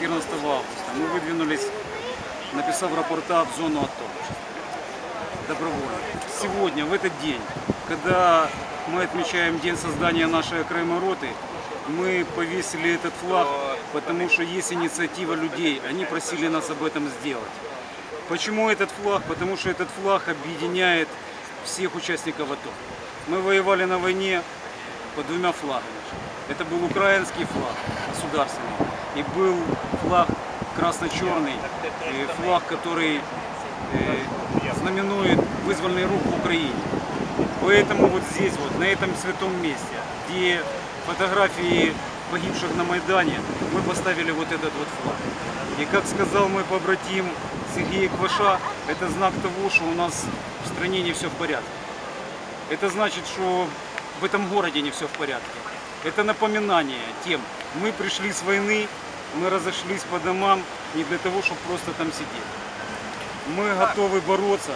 14 августа мы выдвинулись, написав рапорта в зону АТО добровольно. Сегодня, в этот день, когда мы отмечаем день создания нашей окремой роты, мы повесили этот флаг, потому что есть инициатива людей, они просили нас об этом сделать. Почему этот флаг? Потому что этот флаг объединяет всех участников АТО. Мы воевали на войне под двумя флагами. Это был украинский флаг, государственный, и был флаг красно-черный, э, флаг, который э, знаменует вызвольный рух в Украине. Поэтому вот здесь, вот, на этом святом месте, где фотографии погибших на Майдане, мы поставили вот этот вот флаг. И как сказал мой побратим Сергей Кваша, это знак того, что у нас в стране не все в порядке. Это значит, что в этом городе не все в порядке. Это напоминание тем, мы пришли с войны, мы разошлись по домам не для того, чтобы просто там сидеть. Мы готовы бороться